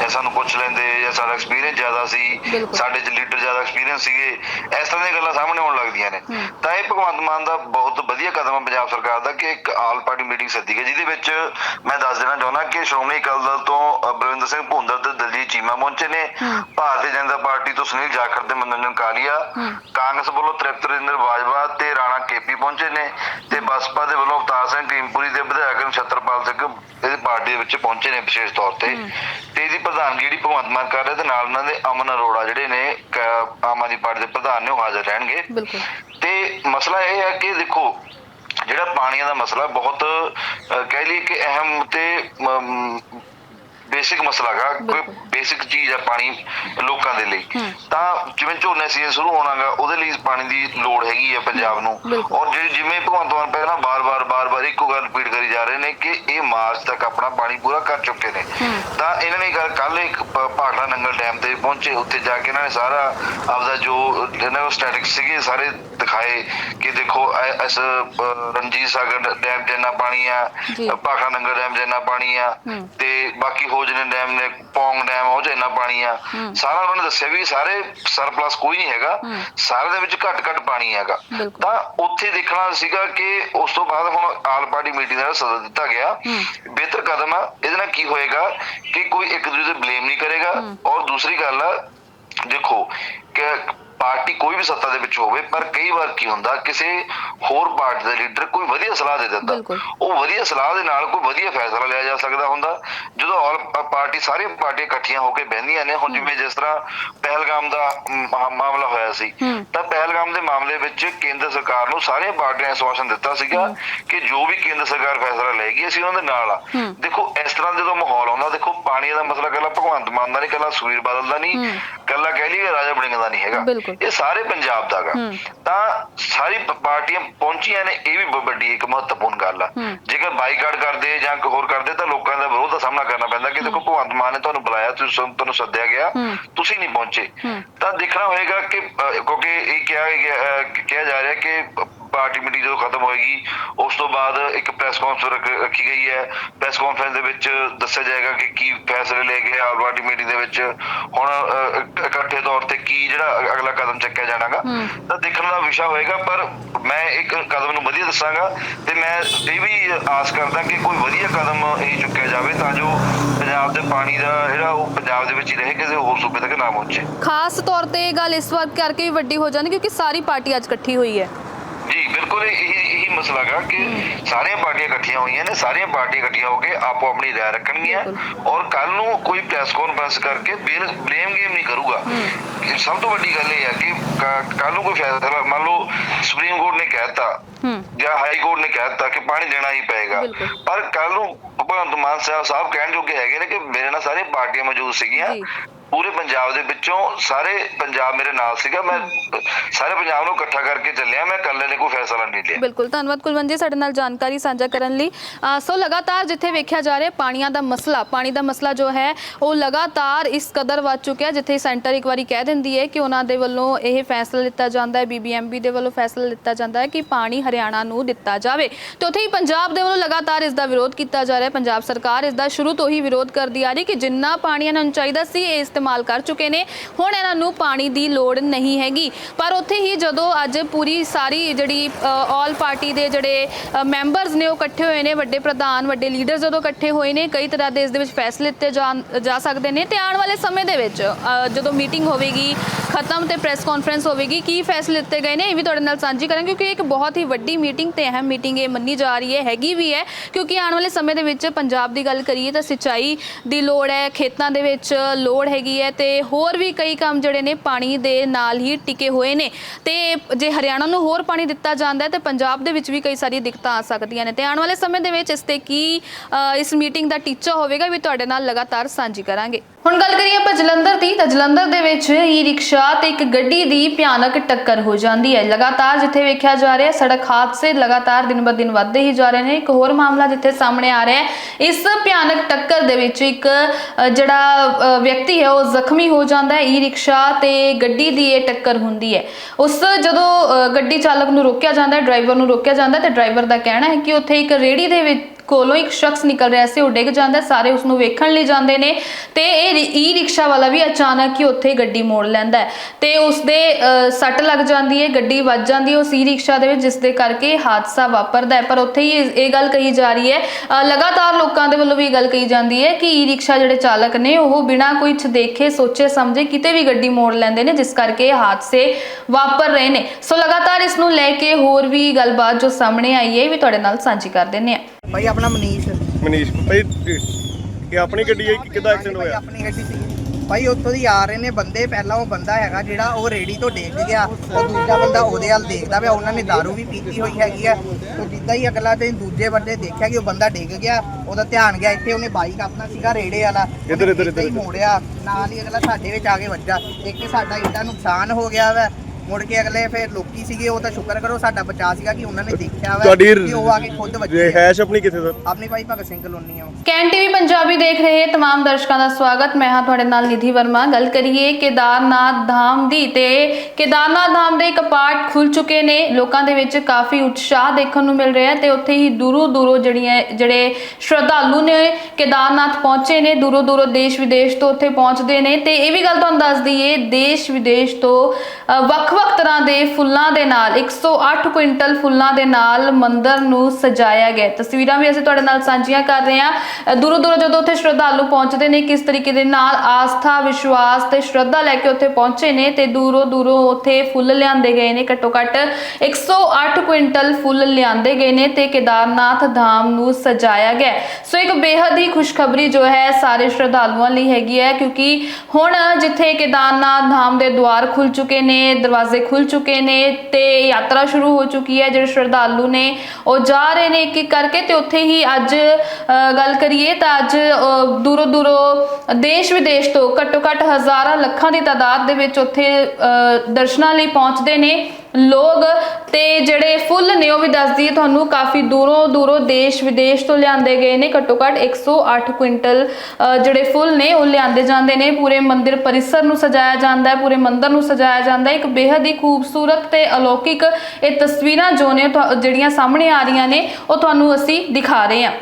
ਜਾਂ ਸਾਨੂੰ ਪੁੱਛ ਲੈਂਦੇ ਜਾਂ ਸਾਡਾ ਐਕਸਪੀਰੀਅੰਸ ਜ਼ਿਆਦਾ ਸੀ। ਸਾਡੇ ਚ ਲੀਡਰ ਜ਼ਿਆਦਾ ਐਕਸਪੀਰੀਅੰਸ ਸੀਗੇ ਇਸ ਤਰ੍ਹਾਂ ਦੀਆਂ ਗੱਲਾਂ ਸਾਹਮਣੇ ਆਉਣ ਲੱਗਦੀਆਂ ਨੇ ਹੂੰ। ਤਾਂ ਇਹ ਭਗਵੰਤ ਮਾਨ ਦਾ ਬਹੁਤ ਵਧੀਆ ਕਦਮ ਹੈ ਪੰਜਾਬ ਸਰਕਾਰ ਦਾ ਕਿ ਇੱਕ ਆਲ ਪਾਰਟੀ ਮੀਟਿੰਗ ਸੱਦੀ ਗਈ ਜਿਹਦੇ ਵਿੱਚ ਮੈਂ ਦੱਸ ਦੇਣਾ ਚਾਹੁੰਦਾ ਕਿ ਸ਼੍ਰੋਮਣੀ ਅਕਾਲੀ ਦਲ ਤੋਂ ਬਲਵਿੰਦਰ ਸਿੰਘ ਭੁੰਦਰ ਤੇ ਦਲਜੀਤ ਚੀਮਾ ਪਹੁੰਚੇ ਨੇ ਹੂੰ। ਭਾਰਤੀ ਜਨਤਾ ਪਾਰਟੀ ਤੋਂ ਸੁਨੀਲ ਜਾਖੜ ਤੇ ਮਨੋਰੰਜਨ ਕਾਲੀਆ ਹੂੰ। ਕਾਂਗਰਸ ਵੱਲੋਂ ਤ੍ਰਿਪਤ ਰਜਿੰਦਰ ਬਾਜਵਾ ਤੇ ਰਾਣਾ ਕੇਪੀ ਪਹੁੰਚੇ ਨੇ ਤੇ ਬਸਪਾ ਦੇ ਵੱਲੋਂ ਅਵਤਾਰ ਸਿੰਘ ਕੀਮਪੁਰੀ ਦੇ ਵਿਧਾਇਕ ਨਛੱਤਰਪਾਲ ਸਿੰਘ ਇਹਦੀ ਪਾਰਟੀ ਦੇ ਵਿੱਚ ਪਹੁੰਚੇ ਨੇ ਵਿਸ਼ੇਸ਼ ਤੌਰ ਤੇ। ਤੇ ਇਹਦੀ ਪ੍ਰਧਾਨਗੀ ਜਿਹੜੀ ਭਗਵੰਤ ਮਾਨ ਕਰ ਰਿਹਾ ਤੇ ਨਾਲ ਉਹਨਾਂ ਦੇ ਅਮਨ ਅਰੋੜਾ ਜਿਹੜੇ ਨੇ ਆਮ ਆਦਮੀ ਪਾਰਟੀ ਦੇ ਪ੍ਰਧਾਨ ਨੇ ਉਹ ਹਾਜ਼ਰ ਰਹਿਣਗੇ। ਤੇ ਮਸਲਾ ਇਹ ਹੈ ਕਿ ਦੇਖੋ ਜਿਹੜਾ ਪਾਣੀਆਂ ਦਾ ਮਸਲਾ ਬਹੁਤ ਕਹਿ ਲਈ ਕਿ ਅਹਿਮ ਤੇ ਬੇਸਿਕ ਮਸਲਾ ਹੈਗਾ ਕੋਈ। ਬੇਸਿਕ ਚੀਜ਼ ਹੈ ਪਾਣੀ ਲੋਕਾਂ ਦੇ ਲਈ। ਤਾਂ ਜਿਵੇਂ ਝੋਨੇ ਸੀਜ਼ਨ ਸ਼ੁਰੂ ਹੋਣਾਗਾ ਉਹਦੇ ਲਈ ਪਾਣੀ ਦੀ ਲੋੜ ਹੈਗੀ ਹੈ ਪੰਜਾਬ ਨੂੰ। ਔਰ ਜਿਹੜੀ ਜਿਵੇਂ ਭਗਵੰਤ ਮਾਨ ਪਹਿਲਾਂ ਬਾਰ-ਬਾਰ ਬਾਰ-ਬਾਰ ਇੱਕੋ ਗੱਲ ਰਿਪੀਟ ਕਰੀ ਜਾ ਰਹੇ ਨੇ ਕਿ ਇਹ ਮਾਰਚ ਤੱਕ ਆਪਣਾ ਪਾਣੀ ਪੂਰਾ ਕਰ ਚੁੱਕੇ ਨੇ। ਤਾਂ ਇਹਨਾਂ ਨੇ ਗੱਲ ਕੱਲ ਇੱਕ ਭਾਖੜਾ ਨੰਗਲ ਡੈਮ ਤੇ ਪਹੁੰਚੇ ਉੱਥੇ ਜਾ ਕੇ ਇਹਨਾਂ ਨੇ ਸਾਰਾ ਆਪਦਾ ਜੋ ਇਹਨਾਂ ਕੋਲ ਸਟੈਟਿਕਸ ਸੀਗੇ ਸਾਰੇ ਦਿਖਾਏ ਕਿ ਦੇਖੋ ਇਸ ਰਣਜੀਤ ਸਾਗਰ ਡੈਮ ਜਿੰਨਾ ਪਾਣੀ ਆ ਜੀ। ਭਾਖੜਾ ਨੰਗਲ ਡੈਮ ਜਿੰਨਾ ਪਾਣੀ ਆ। ਤੇ ਬਾਕੀ ਜਿਹਨੇ ਡੈਮ ਨੇ ਪੌਂਗ ਡੈਮ ਉਹ ਚ ਇੰਨਾ ਪਾਣੀ ਆ। ਸਾਰਾ ਉਹਨਾਂ ਨੇ ਦੱਸਿਆ ਵੀ ਸਾਰੇ ਸਰਪਲਸ ਕੋਈ ਨਹੀਂ ਹੈਗਾ। ਸਾਰੇ ਦੇ ਵਿੱਚ ਘੱਟ ਘੱਟ ਪਾਣੀ ਹੈਗਾ। ਤਾਂ ਉੱਥੇ ਦੇਖਣਾ ਸੀਗਾ ਕਿ ਉਸ ਤੋਂ ਬਾਅਦ ਹੁਣ ਆਲ ਪਾਰਟੀ ਮੀਟਿੰਗ ਦਾ ਸੱਦਾ ਦਿੱਤਾ ਗਿਆ। ਬਿਹਤਰ ਕਦਮ ਆ ਇਹਦੇ ਨਾਲ ਕੀ ਹੋਏਗਾ ਕਿ ਕੋਈ ਇੱਕ ਦੂਜੇ ਤੇ ਬਲੇਮ ਨਹੀਂ ਕਰੇਗਾ ਔਰ ਦੂਸਰੀ ਗੱਲ ਆ ਦੇਖੋ ਕਿ ਪਾਰਟੀ ਕੋਈ ਵੀ ਸੱਤਾ ਦੇ ਵਿੱਚ ਹੋਵੇ ਪਰ ਕਈ ਵਾਰ ਕੀ ਹੁੰਦਾ ਕਿਸੇ ਹੋਰ ਪਾਰਟੀ ਦਾ ਲੀਡਰ ਕੋਈ ਵਧੀਆ ਸਲਾਹ ਦੇ ਦਿੰਦਾ। ਉਹ ਵਧੀਆ ਸਲਾਹ ਦੇ ਨਾਲ ਕੋਈ ਵਧੀਆ ਫੈਸਲਾ ਲਿਆ ਜਾ ਸਕਦਾ ਹੁੰਦਾ ਜਦੋਂ ਆਲ ਪਾਰਟੀ ਸਾਰੀਆਂ ਪਾਰਟੀਆਂ ਇਕੱਠੀਆਂ ਹੋ ਕੇ ਬਹਿੰਦੀਆਂ ਨੇ ਹੁਣ ਜਿਵੇਂ ਜਿਸ ਤਰ੍ਹਾਂ ਪਹਿਲਗਾਮ ਦਾ ਮਾਮਲਾ ਹੋਇਆ ਸੀ। ਤਾਂ ਪਹਿਲਗਾਮ ਦੇ ਮਾਮਲੇ ਵਿੱਚ ਕੇਂਦਰ ਸਰਕਾਰ ਨੂੰ ਸਾਰੀਆਂ ਪਾਰਟੀਆਂ ਨੇ ਆਸ਼ਵਾਸਨ ਦਿੱਤਾ ਸੀਗਾ ਕਿ ਜੋ ਵੀ ਕੇਂਦਰ ਸਰਕਾਰ ਫੈਸਲਾ ਲਏਗੀ ਅਸੀਂ ਉਹਨਾਂ ਦੇ ਨਾਲ ਆ। ਦੇਖੋ ਇਸ ਤਰ੍ਹਾਂ ਜਦੋਂ ਮਾਹੌਲ ਆਉਂਦਾ ਦੇਖੋ ਪਾਣੀ ਦਾ ਮਸਲਾ ਕੱਲਾ ਭਗਵੰਤ ਮਾਨ ਦਾ ਨਹੀਂ ਕੱਲਾ ਸੁਖਬੀਰ ਬਾਦਲ ਦਾ ਨਹੀਂ। ਕੱਲਾ ਕਹਿ ਲਈਏ ਰਾਜਾ ਵੜਿੰਗ ਦਾ ਨਹੀਂ ਹੈਗਾ। ਇਹ ਸਾਰੇ ਪੰਜਾਬ ਦਾ ਹੈਗਾ ਹੂੰ। ਤਾਂ ਸਾਰੀ ਪਾਰਟੀਆਂ ਪਹੁੰਚੀਆਂ ਨੇ ਇਹ ਵੀ ਵੱਡੀ ਇੱਕ ਮਹੱਤਵਪੂਰਨ ਗੱਲ ਆ। ਜੇਕਰ ਬਾਈਕਾਟ ਕਰਦੇ ਜਾਂ ਕੋਈ ਹੋਰ ਕਰਦੇ ਤਾਂ ਲੋਕਾਂ ਦਾ ਵਿਰੋਧ ਦਾ ਸਾਹਮਣਾ ਕਰਨਾ ਪੈਂਦਾ ਕਿ ਦੇਖੋ ਭਗਵੰਤ ਮਾਨ ਨੇ ਤੁਹਾਨੂੰ ਬੁਲਾਇਆ ਤੁਸੀਂ ਤੁਹਾਨੂੰ ਸੱਦਿਆ ਗਿਆ। ਤੁਸੀਂ ਨਹੀਂ ਪਹੁੰਚੇ। ਤਾਂ ਦੇਖਣਾ ਹੋਏਗਾ ਕਿ ਕਿਉਂਕਿ ਇਹ ਕਿਹਾ ਕਿਹਾ ਜਾ ਰਿਹਾ ਕਿ ਪਾਰਟੀ ਮੀਟਿੰਗ ਜਦੋਂ ਖਤਮ ਹੋਏਗੀ ਉਸ ਤੋਂ ਬਾਅਦ ਇੱਕ ਪ੍ਰੈਸ ਕਾਨਫਰੰਸ ਰੱਖੀ ਗਈ ਹੈ। ਪ੍ਰੈਸ ਕਾਨਫਰੰਸ ਦੇ ਵਿੱਚ ਦੱਸਿਆ ਜਾਏਗਾ ਕਿ ਕੀ ਫੈਸਲੇ ਲਏ ਗਏ ਆਲ ਪਾਰਟੀ ਮੀਟਿੰਗ ਦੇ ਵਿੱਚ। ਹੁਣ ਇਕੱਠੇ ਤੌਰ ਤੇ ਕੀ ਜਿਹੜਾ ਅਗ- ਅਗਲਾ ਕਦਮ ਚੱਕਿਆ ਜਾਣਾਗਾ ਤਾਂ ਦੇਖਣ ਦਾ ਵਿਸ਼ਾ ਹੋਏਗਾ ਪਰ ਮੈਂ ਇੱਕ ਕਦਮ ਨੂੰ ਵਧੀਆ ਦੱਸਾਂਗਾ ਤੇ ਮੈਂ ਇਹ ਵੀ ਆਸ ਕਰਦਾ ਕਿ ਕੋਈ ਵਧੀਆ ਕਦਮ ਇਹ ਚੁੱਕਿਆ ਜਾਵੇ ਤਾਂ ਜੋ ਪੰਜਾਬ ਦੇ ਪਾਣੀ ਦਾ ਜਿਹੜਾ ਉਹ ਪੰਜਾਬ ਦੇ ਵਿੱਚ ਹੀ ਰਹੇ ਕਿਸੇ ਹੋਰ ਸੂਬੇ ਤੱਕ ਨਾ ਪਹੁੰਚੇ। ਖਾਸ ਤੌਰ ਤੇ ਇਹ ਗੱਲ ਇਸ ਵਾਰ ਕਰਕੇ ਵੀ ਵੱਡੀ ਹੋ ਜਾਂਦੀ ਕਿਉਂਕਿ ਸਾਰੀ ਪਾਰਟੀ ਅੱਜ ਇਕੱਠੀ ਹੋਈ ਹੈ। ਜੀ ਬਿਲਕੁਲ ਇਹ ਇਹੀ ਮਸਲਾ ਗਾ ਕਿ ਸਾਰੀਆਂ ਪਾਰਟੀਆਂ ਇਕੱਠੀਆਂ ਹੋਈਆਂ ਨੇ ਸਾਰੀਆਂ ਪਾਰਟੀਆਂ ਇਕੱਠੀਆਂ ਹੋ ਕੇ ਆਪੋ ਆਪਣੀ ਰਾਏ ਰੱਖਣਗੀਆਂ ਔਰ ਕੱਲ ਨੂੰ ਕੋਈ ਪ੍ਰੈਸ ਕਾਨਫਰੰਸ ਕਰਕੇ ਬਲੇਮ ਗੇਮ ਨਹੀਂ ਕਰੂਗਾ ਇਹ ਸਭ ਤੋਂ ਵੱਡੀ ਗੱਲ ਇਹ ਹੈ ਕਿ ਕੱਲ ਨੂੰ ਕੋਈ ਫੈਸਲਾ ਮੰਨ ਲਓ ਸੁਪਰੀਮ ਕੋਰਟ ਨੇ ਕਹਿਤਾ ਹੂੰ ਜਾਂ ਹਾਈ ਕੋਰਟ ਨੇ ਕਹਿਤਾ ਕਿ ਪਾਣੀ ਦੇਣਾ ਹੀ ਪਏਗਾ ਬਿਲਕੁਲ। ਪਰ ਕੱਲ ਨੂੰ ਭਗਵੰਤ ਮਾਨ ਸਾਹਿਬ ਸਾਹਿਬ ਕਹਿਣ ਜੋਗੇ ਹੈਗੇ ਨੇ ਕਿ ਮੇਰੇ ਨਾਲ ਸਾਰੀਆਂ ਪਾਰਟੀਆਂ ਮੌਜੂਦ ਸੀਗੀਆਂ ਜੀ। ਪੂਰੇ ਪੰਜਾਬ ਦੇ ਵਿੱਚੋਂ ਸਾਰੇ ਪੰਜਾਬ ਮੇਰੇ ਨਾਲ ਸੀਗਾ, ਮੈਂ ਸਾਰੇ ਪੰਜਾਬ ਨੂੰ ਇਕੱਠਾ ਕਰਕੇ ਚੱਲਿਆ, ਮੈਂ ਇਕੱਲੇ ਨੇ ਕੋਈ ਫੈਸਲਾ ਨਹੀਂ ਲਿਆ। ਬਿਲਕੁਲ, ਧੰਨਵਾਦ ਕੁਲਵੰਤ ਜੀ ਸਾਡੇ ਨਾਲ ਜਾਣਕਾਰੀ ਸਾਂਝਾ ਕਰਨ ਲਈ। ਸੋ ਲਗਾਤਾਰ ਜਿੱਥੇ ਵੇਖਿਆ ਜਾ ਰਿਹਾ, ਪਾਣੀਆਂ ਦਾ ਮਸਲਾ, ਪਾਣੀ ਦਾ ਮਸਲਾ ਜੋ ਹੈ, ਉਹ ਲਗਾਤਾਰ ਇਸ ਕਦਰ ਵੱਧ ਚੁੱਕਿਆ, ਜਿੱਥੇ ਸੈਂਟਰ ਇੱਕ ਵਾਰੀ ਕਹਿ ਦਿੰਦੀ ਹੈ ਕਿ ਉਹਨਾਂ ਦੇ ਵੱਲੋਂ ਇਹ ਫੈਸਲਾ ਲਿੱਤਾ ਜਾਂਦਾ ਹੈ ਬੀਬੀਐਮਬੀ ਦੇ ਵੱਲੋਂ ਫੈਸਲਾ ਲਿੱਤਾ ਜਾਂਦਾ ਹੈ ਕਿ ਪਾਣੀ ਹਰਿਆਣਾ ਨੂੰ ਦਿੱਤਾ ਜਾਵੇ। ਤੇ ਉੱਥੇ ਹੀ ਪੰਜਾਬ ਦੇ ਵੱਲੋਂ ਲਗਾਤਾਰ ਇਸ ਦਾ ਵਿਰੋਧ ਕੀਤਾ ਜਾ ਰਿਹਾ ਹੈ। ਪੰਜਾਬ ਸਰਕਾਰ ਇਸ ਦਾ ਸ਼ੁਰੂ ਤੋਂ ਹੀ ਵਿਰੋਧ ਕਰਦੀ ਆ ਰਹੀ ਕਿ ਜਿੰਨਾ ਪਾਣੀ ਇਹਨਾਂ ਨੂੰ ਚਾਹੀਦਾ ਸੀ, ਇਹ ਇਸਤੇਮਾਲ ਕਰ ਚੁੱਕੇ ਨੇ। ਹੁਣ ਇਹਨਾਂ ਨੂੰ ਪਾਣੀ ਦੀ ਲੋੜ ਨਹੀਂ ਹੈਗੀ। ਪਰ ਉੱਥੇ ਹੀ ਜਦੋਂ ਅੱਜ ਪੂਰੀ ਸਾਰੀ ਜਿਹੜੀ ਆਲ ਪਾਰਟੀ ਦੇ ਜਿਹੜੇ ਮੈਂਬਰਸ ਨੇ ਉਹ ਇਕੱਠੇ ਹੋਏ ਨੇ, ਵੱਡੇ ਪ੍ਰਧਾਨ, ਵੱਡੇ ਲੀਡਰ ਜਦੋਂ ਇਕੱਠੇ ਹੋਏ ਨੇ, ਕਈ ਤਰ੍ਹਾਂ ਦੇ ਇਸ ਦੇ ਵਿੱਚ ਫੈਸਲੇ ਲਿੱਤੇ ਜਾਣ- ਜਾ ਸਕਦੇ ਨੇ। ਤੇ ਆਉਣ ਵਾਲੇ ਸਮੇਂ ਦੇ ਵਿੱਚ ਜਦੋਂ ਮੀਟਿੰਗ ਹੋਵੇਗੀ, ਖਤਮ ਤੇ ਪ੍ਰੈਸ ਕਾਨਫਰੰਸ ਹੋਵੇਗੀ, ਕੀ ਫੈਸਲੇ ਲਿੱਤੇ ਗਏ ਨੇ ਇਹ ਵੀ ਤੁਹਾਡੇ ਨਾਲ ਸਾਂਝੀ ਕਰਾਂਗੇ, ਕਿਉਂਕਿ ਇੱਕ ਬਹੁਤ ਹੀ ਵੱਡੀ ਮੀਟਿੰਗ ਤੇ ਅਹਿਮ ਮੀਟਿੰਗ ਇਹ ਮੰਨੀ ਜਾ ਰਹੀ ਹੈ, ਹੈਗੀ ਵੀ ਹੈ। ਕਿਉਂਕਿ ਆਉਣ ਵਾਲੇ ਸਮੇਂ ਦੇ ਵਿੱਚ ਪੰਜਾਬ ਦੀ ਗੱਲ ਕਰੀਏ ਤਾਂ ਸਿੰਚਾਈ ਦੀ ਲੋੜ ਹੈ, ਖੇਤਾਂ ਦੇ ਵਿੱਚ ਲੋੜ ਹੈਗੀ ਹੈ ਤੇ ਹੋਰ ਵੀ ਕਈ ਕੰਮ ਜਿਹੜੇ ਨੇ ਪਾਣੀ ਦੇ ਨਾਲ ਹੀ ਟਿਕੇ ਹੋਏ ਨੇ। ਤੇ ਜੇ ਹਰਿਆਣਾ ਨੂੰ ਹੋਰ ਪਾਣੀ ਦਿੱਤਾ ਜਾਂਦਾ ਹੈ ਤੇ ਪੰਜਾਬ ਦੇ ਵਿੱਚ ਵੀ ਕਈ ਸਾਰੀਆਂ ਦਿੱਕਤਾਂ ਆ ਸਕਦੀਆਂ ਨੇ। ਤੇ ਆਉਣ ਵਾਲੇ ਸਮੇਂ ਦੇ ਵਿੱਚ ਇਸ ਤੇ ਕੀ ਅ, ਇਸ ਮੀਟਿੰਗ ਦਾ ਟੀਚਾ ਹੋਵੇਗਾ ਵੀ ਤੁਹਾਡੇ ਨਾਲ ਲਗਾਤਾਰ ਸਾਂਝੀ ਕਰਾਂਗੇ। ਹੁਣ ਗੱਲ ਕਰੀਏ ਆਪਾਂ ਜਲੰਧਰ ਦੀ ਤਾਂ ਜਲੰਧਰ ਦੇ ਵਿੱਚ ਈ ਰਿਕਸ਼ਾ ਤੇ ਇੱਕ ਗੱਡੀ ਦੀ ਭਿਆਨਕ ਟੱਕਰ ਹੋ ਜਾਂਦੀ ਹੈ। ਲਗਾਤਾਰ ਜਿੱਥੇ ਵੇਖਿਆ ਜਾ ਰਿਹਾ ਸੜਕ ਹਾਦਸੇ ਲਗਾਤਾਰ ਦਿਨ ਬ ਦਿਨ ਵੱਧਦੇ ਹੀ ਜਾ ਰਹੇ ਨੇ। ਇੱਕ ਹੋਰ ਮਾਮਲਾ ਜਿੱਥੇ ਸਾਹਮਣੇ ਆ ਰਿਹਾ ਹੈ ਇਸ ਭਿਆਨਕ ਟੱਕਰ ਦੇ ਵਿੱਚ ਇੱਕ ਜਿਹੜਾ ਵਿਅਕਤੀ ਹੈ ਉਹ ਜ਼ਖਮੀ ਹੋ ਜਾਂਦਾ ਹੈ। ਈ ਰਿਕਸ਼ਾ ਤੇ ਗੱਡੀ ਦੀ ਇਹ ਟੱਕਰ ਹੁੰਦੀ ਹੈ। ਉਸ ਜਦੋਂ ਅ, ਗੱਡੀ ਚਾਲਕ ਨੂੰ ਰੋਕਿਆ ਜਾਂਦਾ ਹੈ ਡਰਾਈਵਰ ਨੂੰ ਰੋਕਿਆ ਜਾਂਦਾ ਹੈ ਤੇ ਡਰਾਈਵਰ ਦਾ ਕਹਿਣਾ ਹੈ ਕਿ ਉੱਥੇ ਇੱਕ ਰੇੜੀ ਦੇ ਵਿੱਚ ਕੋਲੋਂ ਇੱਕ ਸ਼ਖਸ ਨਿਕਲ ਰਿਹਾ ਸੀ, ਉਹ ਡਿੱਗ ਜਾਂਦਾ, ਸਾਰੇ ਉਸ ਨੂੰ ਵੇਖਣ ਲਈ ਜਾਂਦੇ ਨੇ ਤੇ ਇਹ ਈ ਰਿਕਸ਼ਾ ਵਾਲਾ ਵੀ ਅਚਾਨਕ ਹੀ ਉੱਥੇ ਗੱਡੀ ਮੋੜ ਲੈਂਦਾ ਹੈ ਤੇ ਉਸ ਦੇ ਸੱਟ ਲੱਗ ਜਾਂਦੀ ਹੈ, ਗੱਡੀ ਵੱਜ ਜਾਂਦੀ ਹੈ, ਉਸ ਈ ਰਿਕਸ਼ਾ ਦੇ ਵਿੱਚ, ਜਿਸ ਦੇ ਕਰਕੇ ਹਾਦਸਾ ਵਾਪਰਦਾ ਹੈ। ਪਰ ਉੱਥੇ ਹੀ ਇਹ ਗੱਲ ਕਹੀ ਜਾ ਰਹੀ ਹੈ ਲਗਾਤਾਰ ਲੋਕਾਂ ਦੇ ਵੱਲੋਂ ਵੀ ਇਹ ਗੱਲ ਕਹੀ ਜਾਂਦੀ ਹੈ ਕਿ ਈ ਰਿਕਸ਼ਾ ਜਿਹੜੇ ਚਾਲਕ ਨੇ, ਉਹ ਬਿਨਾਂ ਕੁਝ ਦੇਖੇ, ਸੋਚੇ, ਸਮਝੇ ਕਿਤੇ ਵੀ ਗੱਡੀ ਮੋੜ ਲੈਂਦੇ ਨੇ, ਜਿਸ ਕਰਕੇ ਹਾਦਸੇ ਵਾਪਰ ਰਹੇ ਨੇ। ਸੋ ਲਗਾਤਾਰ ਇਸ ਨੂੰ ਲੈ ਕੇ ਹੋਰ ਵੀ ਗੱਲਬਾਤ ਜੋ ਸਾਹਮਣੇ ਆਈ ਹੈ, ਇਹ ਵੀ ਤੁਹਾਡੇ ਨਾਲ ਸਾਂਝੀ ਕਰ ਦਿੰਦੇ ਹਾਂ। ਭਾਈ ਆਪਣਾ ਮਨੀਸ਼। ਮਨੀਸ਼ ਭਾਈ ਇਹ ਆਪਣੀ ਗੱਡੀ ਹੈ ਕਿ ਕਿੱਦਾਂ ਐਕਸੀਡੈਂਟ ਹੋਇਆ? ਆਪਣੀ ਗੱਡੀ ਸੀ। ਭਾਈ ਉੱਥੋਂ ਦੀ ਆ ਰਹੇ ਨੇ ਬੰਦੇ ਪਹਿਲਾਂ ਉਹ ਬੰਦਾ ਹੈਗਾ ਜਿਹੜਾ ਉਹ ਰੇੜੀ ਤੋਂ ਡੇਗ ਗਿਆ। ਉਹ ਦੂਜਾ ਬੰਦਾ ਉਹਦੇ ਵੱਲ ਦੇਖਦਾ ਪਿਆ ਉਹਨਾਂ ਨੇ दारू ਵੀ ਪੀਤੀ ਹੋਈ ਹੈਗੀ ਆ। ਤੇ ਜਿੱਦਾਂ ਹੀ ਅਗਲਾ ਦਿਨ ਦੂਜੇ ਬੰਦੇ ਦੇਖਿਆ ਕਿ ਉਹ ਬੰਦਾ ਡਿੱਗ ਗਿਆ ਉਹਦਾ ਧਿਆਨ ਗਿਆ ਇੱਥੇ ਉਹਨੇ ਬਾਈਕ ਆਪਣਾ ਸੀਗਾ ਰੇੜੇ ਵਾਲਾ। ਇੱਧਰ, ਇੱਧਰ, ਇੱਧਰ। ਮੋੜਿਆ ਨਾਲ ਹੀ ਅਗਲਾ ਸਾਡੇ ਵਿੱਚ ਆ ਕੇ ਵੱਜਾ। ਇੱਕ ਸਾਡਾ ਇੱਡਾ ਨੁਕਸਾਨ ਹੋ ਗਿਆ ਵਾ ਮੁੜ ਕੇ ਅਗਲੇ ਫਿਰ ਲੋਕੀ ਸੀਗੇ ਉਹ ਤਾਂ ਸ਼ੁਕਰ ਕਰੋ ਸਾਡਾ ਬਚਾ ਸੀਗਾ ਕਿ ਉਹਨਾਂ ਨੇ ਦੇਖਿਆ ਵਾ ਤੁਹਾਡੀ ਕਿ ਉਹ ਆ ਕੇ ਖੁਦ ਵੱਜੇ ਆ। ਰਿਹਾਇਸ਼ ਆਪਣੀ ਕਿੱਥੇ ਸਰ ਆਪਣੀ ਭਾਈ ਭਗਤ ਸਿੰਘ ਕਲੋਨੀ ਆ ਉਹ। ਕੈਨ ਟੀਵੀ ਪੰਜਾਬੀ ਦੇਖ ਰਹੇ तमाम ਦਰਸ਼ਕਾਂ ਦਾ ਸਵਾਗਤ ਮੈਂ ਹਾਂ ਤੁਹਾਡੇ ਨਾਲ ਨਿਧੀ ਵਰਮਾ ਗੱਲ ਕਰੀਏ ਕੇਦਾਰਨਾਥ ਧਾਮ ਦੀ ਤੇ ਕੇਦਾਰਨਾਥ ਧਾਮ ਦੇ ਕਪਾਟ ਖੁੱਲ ਚੁੱਕੇ ਨੇ ਲੋਕਾਂ ਦੇ ਵਿੱਚ ਕਾਫੀ ਉਤਸ਼ਾਹ ਦੇਖਣ ਨੂੰ ਮਿਲ ਰਿਹਾ ਹੈ ਤੇ ਉੱਥੇ ਹੀ ਦੂਰੋਂ ਦੂਰੋਂ ਜਿਹੜੀਆਂ ਜਿਹੜੇ ਸ਼ਰਧਾਲੂ ਨੇ ਕੇਦਾਰਨਾਥ ਪਹੁੰਚੇ ਨੇ ਦੂਰੋਂ ਦੂਰੋਂ ਦੇਸ਼ ਵਿਦੇਸ਼ ਤੋਂ ਉੱਥੇ ਪਹੁੰਚਦੇ ਨੇ ਤੇ ਇਹ ਵੀ ਗੱਲ ਤੁਹਾਨੂੰ ਦੱਸ ਦਈਏ ਦੇਸ਼ ਵਿਦੇਸ਼ ਤੋਂ ਅ, ਵੱਖ-ਵੱਖ ਤਰ੍ਹਾਂ ਦੇ ਫੁੱਲਾਂ ਦੇ ਨਾਲ 108 ਕੁਇੰਟਲ ਫੁੱਲਾਂ ਦੇ ਨਾਲ ਮੰਦਿਰ ਨੂੰ ਸਜਾਇਆ ਗਿਆ। ਤਸਵੀਰਾਂ ਵੀ ਅਸੀਂ ਤੁਹਾਡੇ ਨਾਲ ਸਾਂਝੀਆਂ ਕਰ ਰਹੇ ਹਾਂ। ਦੂਰੋਂ ਦੂਰੋਂ ਜਦੋਂ ਉੱਥੇ ਸ਼ਰਧਾਲੂ ਪਹੁੰਚਦੇ ਨੇ, ਕਿਸ ਤਰੀਕੇ ਦੇ ਨਾਲ ਆਸਥਾ, ਵਿਸ਼ਵਾਸ ਤੇ ਸ਼ਰਧਾ ਲੈ ਕੇ ਉੱਥੇ ਪਹੁੰਚੇ ਨੇ ਤੇ ਦੂਰੋਂ ਦੂਰੋਂ ਉੱਥੇ ਫੁੱਲ ਲਿਆਂਦੇ ਗਏ ਨੇ। ਘੱਟੋ ਘੱਟ 108 ਕੁਇੰਟਲ ਫੁੱਲ ਲਿਆਂਦੇ ਗਏ ਨੇ ਤੇ ਕੇਦਾਰਨਾਥ ਧਾਮ ਨੂੰ ਸਜਾਇਆ ਗਿਆ। ਸੋ ਇੱਕ ਬੇਹੱਦ ਹੀ ਖੁਸ਼ਖਬਰੀ ਜੋ ਹੈ, ਸਾਰੇ ਸ਼ਰਧਾਲੂਆਂ ਲਈ ਹੈਗੀ ਹੈ, ਕਿਉਂਕਿ ਹੁਣ ਜਿੱਥੇ ਕੇਦਾਰਨਾਥ ਧਾਮ ਦੇ ਦੁਆਰ ਖੁੱਲ ਚੁੱਕੇ ਨੇ, ਦਰਵਾਜ਼ੇ ਖੁੱਲ ਚੁੱਕੇ ਨੇ ਤੇ ਯਾਤਰਾ ਸ਼ੁਰੂ ਹੋ ਚੁੱਕੀ ਹੈ ਜਿਹੜੇ ਸ਼ਰਧਾਲੂ ਨੇ ਉਹ ਜਾ ਰਹੇ ਨੇ ਇੱਕ ਇੱਕ ਕਰਕੇ ਤੇ ਉੱਥੇ ਹੀ ਅੱਜ ਅ, ਗੱਲ ਕਰੀਏ ਤਾਂ ਅੱਜ ਅ, ਦੂਰੋਂ ਦੂਰੋਂ ਦੇਸ਼ ਵਿਦੇਸ਼ ਤੋਂ ਘੱਟੋ ਘੱਟ ਹਜ਼ਾਰਾਂ ਲੱਖਾਂ ਦੀ ਤਾਦਾਦ ਦੇ ਵਿੱਚ ਉੱਥੇ ਅ, ਦਰਸ਼ਨਾਂ ਲਈ ਪਹੁੰਚਦੇ ਨੇ। ਲੋਕ ਤੇ ਜਿਹੜੇ ਫੁੱਲ ਨੇ ਉਹ ਵੀ ਦੱਸਦੀ ਹੈ ਤੁਹਾਨੂੰ, ਕਾਫੀ ਦੂਰੋਂ ਦੂਰੋਂ ਦੇਸ਼ ਵਿਦੇਸ਼ ਤੋਂ ਲਿਆਂਦੇ ਗਏ ਨੇ, ਘੱਟੋ ਘੱਟ 108 ਕੁਇੰਟਲ ਜਿਹੜੇ ਫੁੱਲ ਨੇ ਉਹ ਲਿਆਂਦੇ ਜਾਂਦੇ ਨੇ। ਪੂਰੇ ਮੰਦਿਰ ਪਰਿਸਰ ਨੂੰ ਸਜਾਇਆ ਜਾਂਦਾ ਹੈ, ਪੂਰੇ ਮੰਦਿਰ ਨੂੰ ਸਜਾਇਆ ਜਾਂਦਾ ਹੈ। ਇੱਕ ਬੇहद ਹੀ ਖੂਬਸੂਰਤ ਤੇ ਅਲੌਕਿਕ ਇਹ ਤਸਵੀਰਾਂ ਜੋ ਨੇ ਤੁਹਾ- ਜਿਹੜੀਆਂ ਸਾਹਮਣੇ ਆ ਰਹੀਆਂ ਨੇ, ਉਹ ਤੁਹਾਨੂੰ ਅਸੀਂ ਦਿਖਾ ਰਹੇ ਹਾਂ।